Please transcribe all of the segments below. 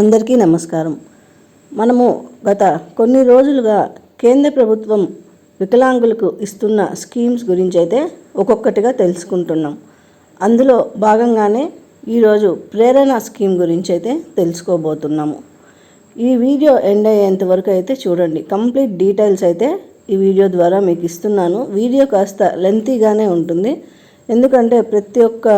అందరికీ నమస్కారం. మనము గత కొన్ని రోజులుగా కేంద్ర ప్రభుత్వం వికలాంగులకు ఇస్తున్న స్కీమ్స్ గురించి అయితే ఒక్కొక్కటిగా తెలుసుకుంటున్నాం. అందులో భాగంగానే ఈరోజు ప్రేరణ స్కీమ్ గురించి అయితే తెలుసుకోబోతున్నాము. ఈ వీడియో ఎండ్ అయ్యేంత వరకు అయితే చూడండి. కంప్లీట్ డీటెయిల్స్ అయితే ఈ వీడియో ద్వారా మీకు ఇస్తున్నాను. వీడియో కాస్త లెంతీగానే ఉంటుంది. ఎందుకంటే ప్రతి ఒక్క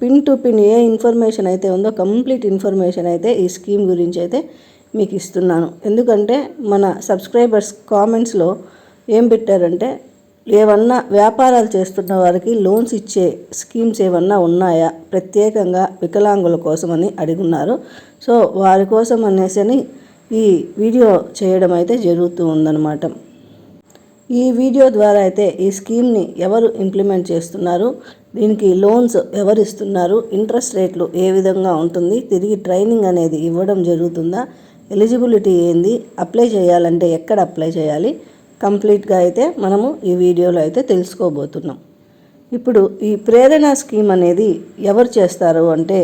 పిన్ టు పిన్ ఏ ఇన్ఫర్మేషన్ అయితే ఉందో కంప్లీట్ ఇన్ఫర్మేషన్ అయితే ఈ స్కీమ్ గురించి అయితే మీకు ఇస్తున్నాను. ఎందుకంటే మన సబ్స్క్రైబర్స్ కామెంట్స్లో ఏం పెట్టారంటే ఏమన్నా వ్యాపారాలు చేస్తున్న వారికి లోన్స్ ఇచ్చే స్కీమ్స్ ఏమన్నా ఉన్నాయా? ప్రత్యేకంగా వికలాంగుల కోసమని అడుగున్నారు. సో వారి కోసం అనేసి ఈ వీడియో చేయడం అయితే జరుగుతూ ఉందన్నమాట. ఈ వీడియో ద్వారా అయితే ఈ స్కీమ్ని ఎవరు ఇంప్లిమెంట్ చేస్తున్నారు? దీనికి లోన్స్ ఎవరు ఇస్తున్నారు ఇంట్రెస్ట్ రేట్లు ఏ విధంగా ఉంటుంది? తిరిగి ట్రైనింగ్ అనేది ఇవ్వడం జరుగుతుందా? ఎలిజిబిలిటీ ఏంది? అప్లై చేయాలంటే ఎక్కడ అప్లై చేయాలి? కంప్లీట్గా అయితే మనము ఈ వీడియోలో అయితే తెలుసుకోబోతున్నాం. ఇప్పుడు ఈ ప్రేరణ స్కీమ్ అనేది ఎవరు చేస్తారు అంటే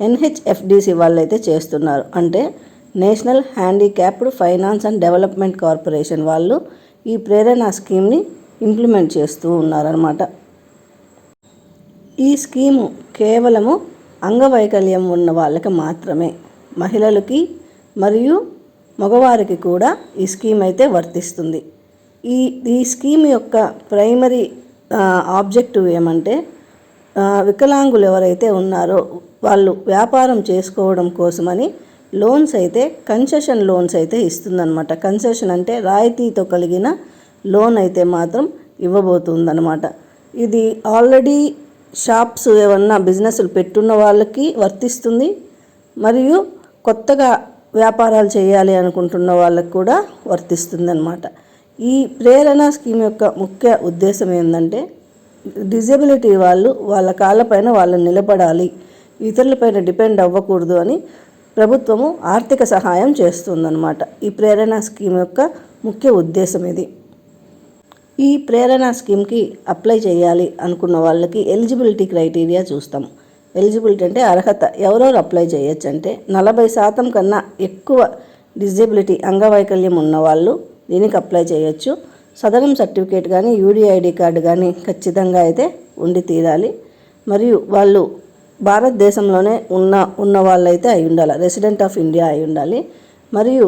ఎన్హెచ్ఎఫ్డిసి వాళ్ళైతే చేస్తున్నారు. అంటే national handicapped finance and development corporation వాళ్ళు ఈ ప్రేరణ స్కీమ్ని ఇంప్లిమెంట్ చేస్తూ ఉన్నారనమాట ఈ స్కీము కేవలము అంగవైకల్యం ఉన్న వాళ్ళకి మాత్రమే మహిళలకి మరియు మగవారికి కూడా ఈ స్కీమ్ అయితే వర్తిస్తుంది. ఈ ఈ స్కీమ్ యొక్క ప్రైమరీ ఆబ్జెక్టివ్ ఏమంటే వికలాంగులు ఎవరైతే ఉన్నారో వాళ్ళు వ్యాపారం చేసుకోవడం కోసమని లోన్స్ అయితే కన్సెషన్ లోన్స్ అయితే ఇస్తుందన్నమాట. కన్సెషన్ అంటే రాయితీతో కలిగిన లోన్ అయితే మాత్రం ఇవ్వబోతుందన్నమాట. ఇది ఆల్రెడీ షాప్స్ ఏమన్నా బిజినెస్లు పెట్టున్న వాళ్ళకి వర్తిస్తుంది. మరియు కొత్తగా వ్యాపారాలు చేయాలి అనుకుంటున్న వాళ్ళకి కూడా వర్తిస్తుంది అనమాట ఈ ప్రేరణ స్కీమ్ యొక్క ముఖ్య ఉద్దేశం ఏంటంటే డిజబిలిటీ వాళ్ళు వాళ్ళ కాళ్ళపైన వాళ్ళు నిలబడాలి. ఇతరులపైన డిపెండ్ అవ్వకూడదు అని ప్రభుత్వము ఆర్థిక సహాయం చేస్తుందన్నమాట. ఈ ప్రేరణ స్కీమ్ యొక్క ముఖ్య ఉద్దేశం ఇది. ఈ ప్రేరణ స్కీమ్కి అప్లై చేయాలి అనుకున్న వాళ్ళకి ఎలిజిబిలిటీ క్రైటీరియా చూస్తాం ఎలిజిబిలిటీ అంటే అర్హత. ఎవరెవరు అప్లై చేయొచ్చు అంటే నలభై శాతం కన్నా ఎక్కువ డిజేబిలిటీ అంగవైకల్యం ఉన్న వాళ్ళు దీనికి అప్లై చేయొచ్చు. సదరం సర్టిఫికేట్ కానీ యూడిఐడి కార్డు కానీ ఖచ్చితంగా అయితే ఉండి తీరాలి. మరియు వాళ్ళు భారతదేశంలోనే ఉన్న ఉన్న వాళ్ళైతే అయి ఉండాలి రెసిడెంట్ ఆఫ్ ఇండియా అయి ఉండాలి. మరియు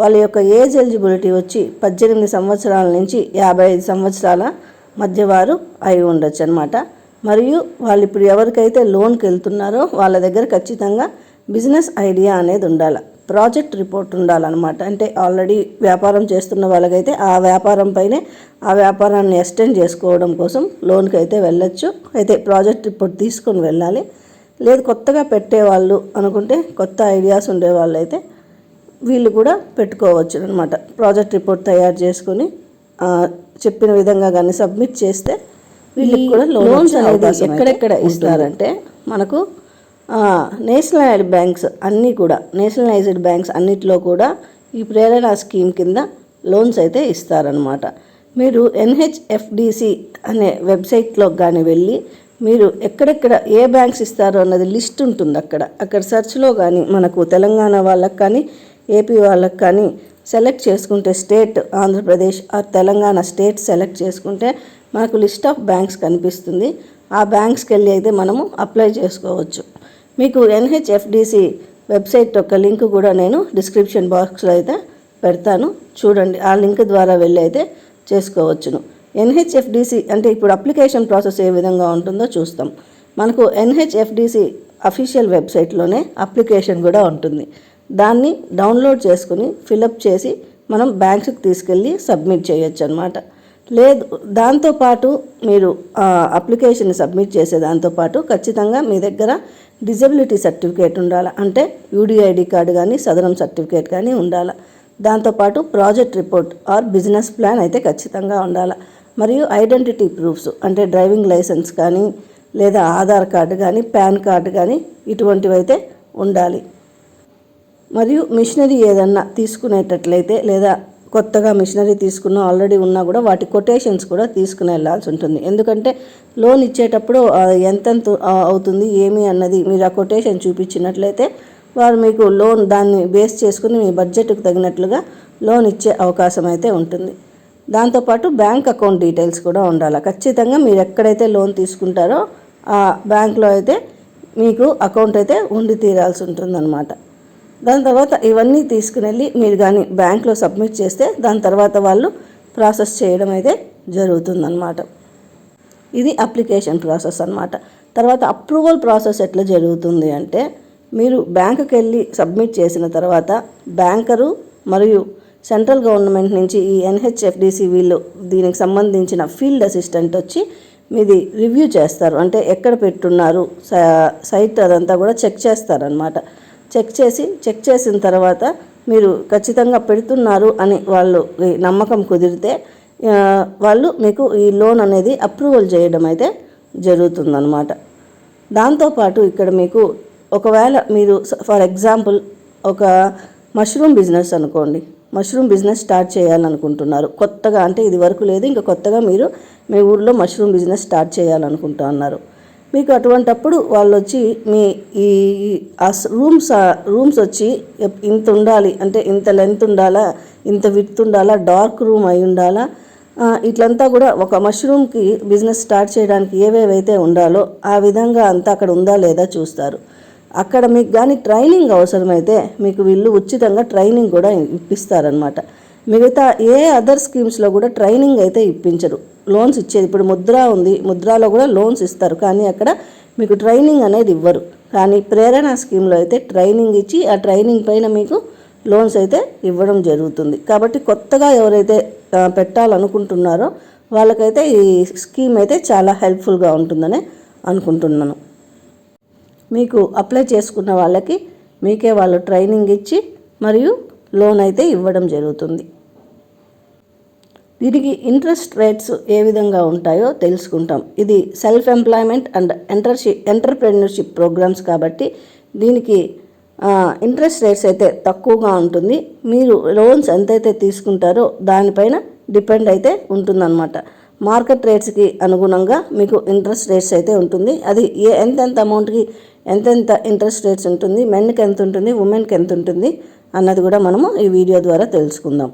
వాళ్ళ యొక్క ఏజ్ ఎలిజిబిలిటీ వచ్చి పద్దెనిమిది సంవత్సరాల నుంచి యాభై ఐదు సంవత్సరాల మధ్య వారు అయి ఉండొచ్చు అనమాట మరియు వాళ్ళు ఇప్పుడు ఎవరికైతే లోన్కి వెళ్తున్నారో వాళ్ళ దగ్గర ఖచ్చితంగా బిజినెస్ ఐడియా అనేది ఉండాలి ప్రాజెక్ట్ రిపోర్ట్ ఉండాలన్నమాట. అంటే ఆల్రెడీ వ్యాపారం చేస్తున్న వాళ్ళకైతే ఆ వ్యాపారం పైనే ఆ వ్యాపారాన్ని ఎక్స్టెండ్ చేసుకోవడం కోసం లోన్కి అయితే వెళ్ళొచ్చు. అయితే ప్రాజెక్ట్ రిపోర్ట్ తీసుకొని వెళ్ళాలి. లేదు కొత్తగా పెట్టేవాళ్ళు అనుకుంటే కొత్త ఐడియాస్ ఉండేవాళ్ళు అయితే వీళ్ళు కూడా పెట్టుకోవచ్చు అనమాట ప్రాజెక్ట్ రిపోర్ట్ తయారు చేసుకొని చెప్పిన విధంగా కానీ సబ్మిట్ చేస్తే వీళ్ళకి కూడా లోన్స్ అనేది ఎక్కడెక్కడ ఇస్తారంటే మనకు నేషనలైజ్డ్ బ్యాంక్స్ అన్నీ కూడా నేషనలైజ్డ్ బ్యాంక్స్ అన్నిట్లో కూడా ఈ ప్రేరణ స్కీమ్ కింద లోన్స్ అయితే ఇస్తారనమాట మీరు ఎన్హెచ్ఎఫ్డిసి అనే వెబ్సైట్లో కానీ వెళ్ళి మీరు ఎక్కడెక్కడ ఏ బ్యాంక్స్ ఇస్తారో అన్నది లిస్ట్ ఉంటుంది అక్కడ. అక్కడ సెర్చ్లో కానీ మనకు తెలంగాణ వాళ్ళకి కానీ ఏపీ వాళ్ళకి కానీ సెలెక్ట్ చేసుకుంటే state Andhra Pradesh or Telangana state select చేసుకుంటే మనకు లిస్ట్ ఆఫ్ బ్యాంక్స్ కనిపిస్తుంది. ఆ బ్యాంక్స్కి వెళ్ళి అయితే మనము అప్లై చేసుకోవచ్చు. మీకు ఎన్హెచ్ఎఫ్డిసి వెబ్సైట్ యొక్క లింక్ కూడా నేను డిస్క్రిప్షన్ బాక్స్లో అయితే పెడతాను. చూడండి ఆ లింక్ ద్వారా వెళ్ళి అయితే చేసుకోవచ్చును. ఎన్హెచ్ఎఫ్డిసి అంటే ఇప్పుడు అప్లికేషన్ ప్రాసెస్ ఏ విధంగా ఉంటుందో చూస్తాం. మనకు ఎన్హెచ్ఎఫ్డిసి అఫీషియల్ వెబ్సైట్లోనే అప్లికేషన్ కూడా ఉంటుంది. దాన్ని డౌన్లోడ్ చేసుకుని ఫిలప్ చేసి మనం బ్యాంక్స్కి తీసుకెళ్ళి సబ్మిట్ చేయొచ్చు అనమాట లేదు దాంతోపాటు మీరు అప్లికేషన్ సబ్మిట్ చేసే దాంతోపాటు ఖచ్చితంగా మీ దగ్గర డిజబిలిటీ సర్టిఫికేట్ ఉండాలి. అంటే యూడిఐడి కార్డు కానీ సదరం సర్టిఫికేట్ కానీ ఉండాలి. దాంతోపాటు project report or business plan అయితే ఖచ్చితంగా ఉండాలి. మరియు ఐడెంటిటీ ప్రూఫ్స్ అంటే డ్రైవింగ్ లైసెన్స్ కానీ లేదా ఆధార్ కార్డు కానీ పాన్ కార్డు కానీ ఇటువంటివి అయితే ఉండాలి. మరియు మిషనరీ ఏదన్నా తీసుకునేటట్లయితే లేదా కొత్తగా మిషనరీ తీసుకున్న ఆల్రెడీ ఉన్నా కూడా వాటి కొటేషన్స్ కూడా తీసుకుని వెళ్ళాల్సి ఉంటుంది. ఎందుకంటే లోన్ ఇచ్చేటప్పుడు ఎంతెంత అవుతుంది ఏమి అన్నది మీరు ఆ కొటేషన్ చూపించినట్లయితే వారు మీకు లోన్ దాన్ని బేస్ చేసుకుని మీ బడ్జెట్కు తగినట్లుగా లోన్ ఇచ్చే అవకాశం అయితే ఉంటుంది. దాంతోపాటు బ్యాంక్ అకౌంట్ డీటెయిల్స్ కూడా ఉండాలి. ఖచ్చితంగా మీరు ఎక్కడైతే లోన్ తీసుకుంటారో ఆ బ్యాంక్లో అయితే మీకు అకౌంట్ అయితే ఉండి తీరాల్సి ఉంటుందన్నమాట. దాని తర్వాత ఇవన్నీ తీసుకుని వెళ్ళి మీరు కానీ బ్యాంక్లో సబ్మిట్ చేస్తే దాని తర్వాత వాళ్ళు ప్రాసెస్ చేయడం అయితే జరుగుతుందన్నమాట. ఇది అప్లికేషన్ ప్రాసెస్ అన్నమాట. తర్వాత అప్రూవల్ ప్రాసెస్ ఎట్లా జరుగుతుంది అంటే మీరు బ్యాంకుకి వెళ్ళి సబ్మిట్ చేసిన తర్వాత బ్యాంకరు మరియు సెంట్రల్ గవర్నమెంట్ నుంచి ఈ ఎన్హెచ్ఎఫ్డిసి వీళ్ళు దీనికి సంబంధించిన ఫీల్డ్ అసిస్టెంట్ వచ్చి మీది రివ్యూ చేస్తారు. అంటే ఎక్కడ పెట్టున్నారు సైట్ అదంతా కూడా చెక్ చేస్తారనమాట చెక్ చేసి చెక్ చేసిన తర్వాత మీరు ఖచ్చితంగా పెడుతున్నారు అని వాళ్ళు నమ్మకం కుదిరితే వాళ్ళు మీకు ఈ లోన్ అనేది అప్రూవల్ చేయడం అయితే జరుగుతుందన్నమాట. దాంతోపాటు ఇక్కడ మీకు ఒకవేళ మీరు ఫర్ ఎగ్జాంపుల్ ఒక మష్రూమ్ బిజినెస్ అనుకోండి. మష్రూమ్ బిజినెస్ స్టార్ట్ చేయాలనుకుంటున్నారు. కొత్తగా అంటే ఇది వరకు లేదు ఇంకా కొత్తగా మీరు మీ ఊర్లో మష్రూమ్ బిజినెస్ స్టార్ట్ చేయాలనుకుంటా అన్నారు. మీకు అటువంటప్పుడు వాళ్ళు వచ్చి మీ ఈ ఆ రూమ్స్ రూమ్స్ వచ్చి ఇంత ఉండాలి అంటే ఇంత లెంత్ ఉండాలా ఇంత విత్ ఉండాలా డార్క్ రూమ్ అయి ఉండాలా ఇట్లంతా కూడా ఒక మష్రూమ్కి బిజినెస్ స్టార్ట్ చేయడానికి ఏవేవైతే ఉండాలో ఆ విధంగా అంతా అక్కడ ఉందా లేదా చూస్తారు. అక్కడ మీకు కానీ ట్రైనింగ్ అవసరమైతే మీకు వీళ్ళు ఉచితంగా ట్రైనింగ్ కూడా ఇప్పిస్తారనమాట మిగతా ఏ అదర్ స్కీమ్స్లో కూడా ట్రైనింగ్ అయితే ఇప్పించరు. లోన్స్ ఇచ్చేది ఇప్పుడు ముద్ర ఉంది ముద్రాలో కూడా లోన్స్ ఇస్తారు. కానీ అక్కడ మీకు ట్రైనింగ్ అనేది ఇవ్వరు. కానీ ప్రేరణ స్కీమ్లో అయితే ట్రైనింగ్ ఇచ్చి ఆ ట్రైనింగ్ పైన మీకు లోన్స్ అయితే ఇవ్వడం జరుగుతుంది. కాబట్టి కొత్తగా ఎవరైతే పెట్టాలనుకుంటున్నారో వాళ్ళకైతే ఈ స్కీమ్ అయితే చాలా హెల్ప్ఫుల్గా ఉంటుందని అనుకుంటున్నాను. మీకు అప్లై చేసుకున్న వాళ్ళకి మీకే వాళ్ళు ట్రైనింగ్ ఇచ్చి మరియు లోన్ అయితే ఇవ్వడం జరుగుతుంది. దీనికి ఇంట్రెస్ట్ రేట్స్ ఏ విధంగా ఉంటాయో తెలుసుకుంటాం. ఇది self employment and ఎంటర్షిప్ entrepreneurship programmes కాబట్టి దీనికి ఇంట్రెస్ట్ రేట్స్ అయితే తక్కువగా ఉంటుంది. మీరు లోన్స్ ఎంతైతే తీసుకుంటారో దానిపైన డిపెండ్ అయితే ఉంటుందన్నమాట. మార్కెట్ రేట్స్కి అనుగుణంగా మీకు ఇంట్రెస్ట్ రేట్స్ అయితే ఉంటుంది. అది ఏ ఎంతెంత అమౌంట్కి ఎంతెంత ఇంట్రెస్ట్ రేట్స్ ఉంటుంది మెన్కి ఎంత ఉంటుంది ఉమెన్కి ఎంత ఉంటుంది అన్నది కూడా మనము ఈ వీడియో ద్వారా తెలుసుకుందాం.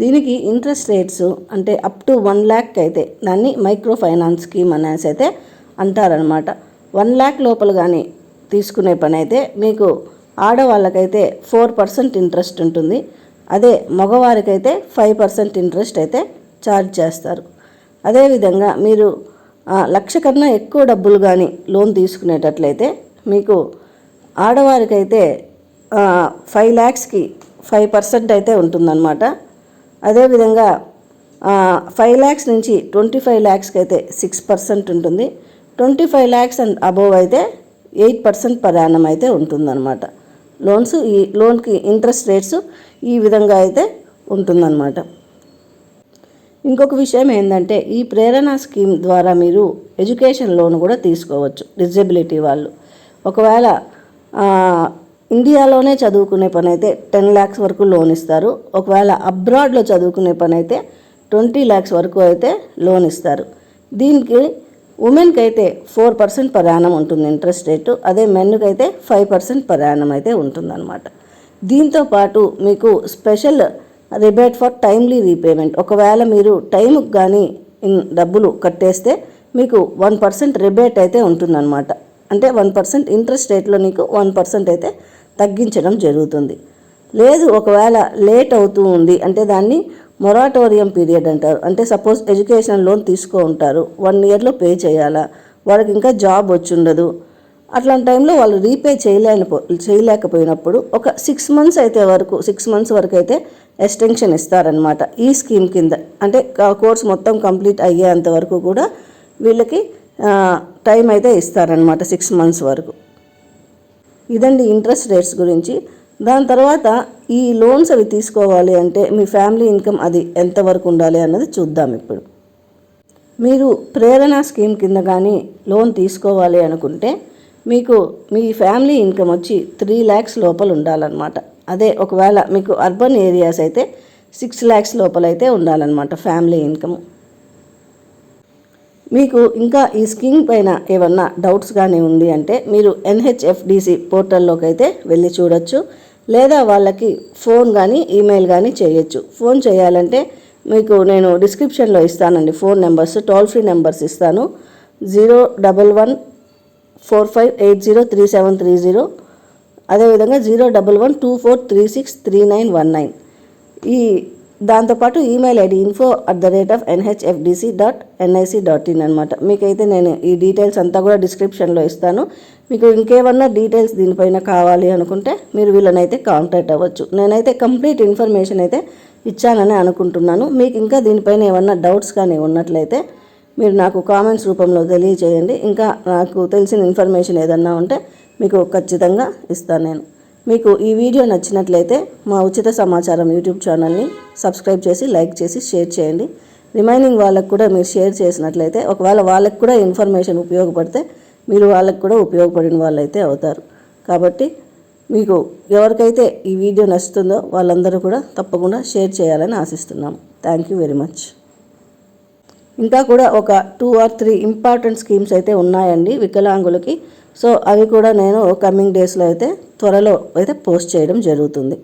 దీనికి ఇంట్రెస్ట్ రేట్స్ అంటే అప్ టు వన్ ల్యాక్ అయితే దాన్ని మైక్రో ఫైనాన్స్ స్కీమ్ అనేసి అయితే అంటారనమాట వన్ ల్యాక్ లోపల కానీ తీసుకునే పని అయితే మీకు ఆడవాళ్ళకైతే ఫోర్ పర్సెంట్ ఇంట్రెస్ట్ ఉంటుంది. అదే మగవారికైతే ఫైవ్ పర్సెంట్ ఇంట్రెస్ట్ అయితే ఛార్జ్ చేస్తారు. అదేవిధంగా మీరు లక్ష కన్నా ఎక్కువ డబ్బులు కానీ లోన్ తీసుకునేటట్లయితే మీకు ఆడవారికైతే ఫైవ్ ల్యాక్స్కి ఫైవ్ పర్సెంట్ అయితే ఉంటుందన్నమాట. అదేవిధంగా ఫైవ్ ల్యాక్స్ నుంచి ట్వంటీ ఫైవ్ ల్యాక్స్కి అయితే సిక్స్ పర్సెంట్ ఉంటుంది. Twenty five lakhs and above అయితే ఎయిట్ పర్సెంట్ పర్ యానం అయితే ఉంటుందన్నమాట. లోన్స్ ఈ లోన్కి ఇంట్రెస్ట్ రేట్స్ ఈ విధంగా అయితే ఉంటుందన్నమాట. ఇంకొక విషయం ఏంటంటే ఈ ప్రేరణ స్కీమ్ ద్వారా మీరు ఎడ్యుకేషన్ లోన్ కూడా తీసుకోవచ్చు డిజబిలిటీ వాళ్ళు. ఒకవేళ ఇండియాలోనే చదువుకునే పని అయితే టెన్ ల్యాక్స్ వరకు లోన్ ఇస్తారు. ఒకవేళ అబ్రాడ్లో చదువుకునే పని అయితే ట్వంటీ ల్యాక్స్ వరకు అయితే లోన్ ఇస్తారు. దీనికి ఉమెన్కి అయితే ఫోర్ పర్సెంట్ పర్ యానం ఉంటుంది ఇంట్రెస్ట్ రేటు అదే మెన్కి అయితే ఫైవ్ పర్సెంట్ పర్ యానం అయితే ఉంటుందన్నమాట. దీంతో పాటు మీకు special rebate for timely repayment. ఒకవేళ మీరు టైంకి కానీ ఇన్- డబ్బులు కట్టేస్తే మీకు వన్ పర్సెంట్ రిబేట్ అయితే ఉంటుందన్నమాట. అంటే వన్ పర్సెంట్ ఇంట్రెస్ట్ రేట్లో నీకు వన్ పర్సెంట్ అయితే తగ్గించడం జరుగుతుంది. లేదు ఒకవేళ లేట్ అవుతూ ఉంది అంటే దాన్ని మొరాటోరియం పీరియడ్ అంటారు. అంటే సపోజ్ ఎడ్యుకేషన్ లోన్ తీసుకో ఉంటారు. వన్ ఇయర్లో పే చేయాలా? వాళ్ళకి ఇంకా జాబ్ వచ్చి ఉండదు అట్లాంటి టైంలో వాళ్ళు రీపే చేయలేకపో చేయలేకపోయినప్పుడు ఒక సిక్స్ మంత్స్ అయితే వరకు సిక్స్ మంత్స్ వరకు అయితే ఎక్స్టెన్షన్ ఇస్తారనమాట ఈ స్కీమ్ కింద. అంటే కోర్స్ మొత్తం కంప్లీట్ అయ్యేంత వరకు కూడా వీళ్ళకి టైం అయితే ఇస్తారనమాట సిక్స్ మంత్స్ వరకు. ఇదండి ఇంట్రెస్ట్ రేట్స్ గురించి. దాని తర్వాత ఈ లోన్స్ అవి తీసుకోవాలి అంటే మీ ఫ్యామిలీ ఇన్కమ్ అది ఎంతవరకు ఉండాలి అన్నది చూద్దాం ఇప్పుడు. మీరు ప్రేరణ స్కీమ్ కింద కానీ లోన్ తీసుకోవాలి అనుకుంటే మీకు మీ ఫ్యామిలీ ఇన్కమ్ వచ్చి త్రీ ల్యాక్స్ లోపల ఉండాలన్నమాట. అదే ఒకవేళ మీకు అర్బన్ ఏరియాస్ అయితే సిక్స్ ల్యాక్స్ లోపల అయితే ఉండాలన్నమాట ఫ్యామిలీ ఇన్కమ్. మీకు ఇంకా ఈ స్కీమ్ పైన ఏమన్నా డౌట్స్ కానీ ఉంది అంటే మీరు ఎన్హెచ్ఎఫ్డిసి పోర్టల్లోకి అయితే వెళ్ళి చూడొచ్చు. లేదా వాళ్ళకి ఫోన్ కానీ ఈమెయిల్ కానీ చేయొచ్చు. ఫోన్ చేయాలంటే మీకు నేను డిస్క్రిప్షన్లో ఇస్తానండి phone numbers toll free numbers ఇస్తాను. Zero double one four five eight zero three seven three zero అదేవిధంగా zero double one two four three six three nine one nine. ఈ దాంతోపాటు email ID info at the rate of NHFDC dot NIC dot in అనమాట మీకైతే నేను ఈ details అంతా కూడా డిస్క్రిప్షన్లో ఇస్తాను. మీకు ఇంకేమన్నా డీటెయిల్స్ దీనిపైన కావాలి అనుకుంటే మీరు వీళ్ళనైతే కాంటాక్ట్ అవ్వచ్చు. నేనైతే కంప్లీట్ ఇన్ఫర్మేషన్ అయితే ఇచ్చానని అనుకుంటున్నాను. మీకు ఇంకా దీనిపైన ఏమన్నా డౌట్స్ కానీ ఉన్నట్లయితే మీరు నాకు కామెంట్స్ రూపంలో తెలియజేయండి ఇంకా నాకు తెలిసిన ఇన్ఫర్మేషన్ ఏదన్నా ఉంటే మీకు ఖచ్చితంగా ఇస్తాను నేను. మీకు ఈ వీడియో నచ్చినట్లయితే మా ఉచిత సమాచారం యూట్యూబ్ ఛానల్ని సబ్స్క్రైబ్ చేసి లైక్ చేసి షేర్ చేయండి. రిమైనింగ్ వాళ్ళకు కూడా మీరు షేర్ చేసినట్లయితే ఒకవేళ వాళ్ళకు కూడా ఇన్ఫర్మేషన్ ఉపయోగపడితే మీరు వాళ్ళకు కూడా ఉపయోగపడిన వాళ్ళైతే అవుతారు. కాబట్టి మీకు ఎవరికైతే ఈ వీడియో నచ్చుతుందో వాళ్ళందరూ కూడా తప్పకుండా షేర్ చేయాలని ఆశిస్తున్నాం థ్యాంక్ యూ వెరీ మచ్ ఇంకా కూడా ఒక two or three important schemes అయితే ఉన్నాయండి వికలాంగులకి. సో అవి కూడా నేను కమింగ్ డేస్లో అయితే త్వరలో అయితే పోస్ట్ చేయడం జరుగుతుంది.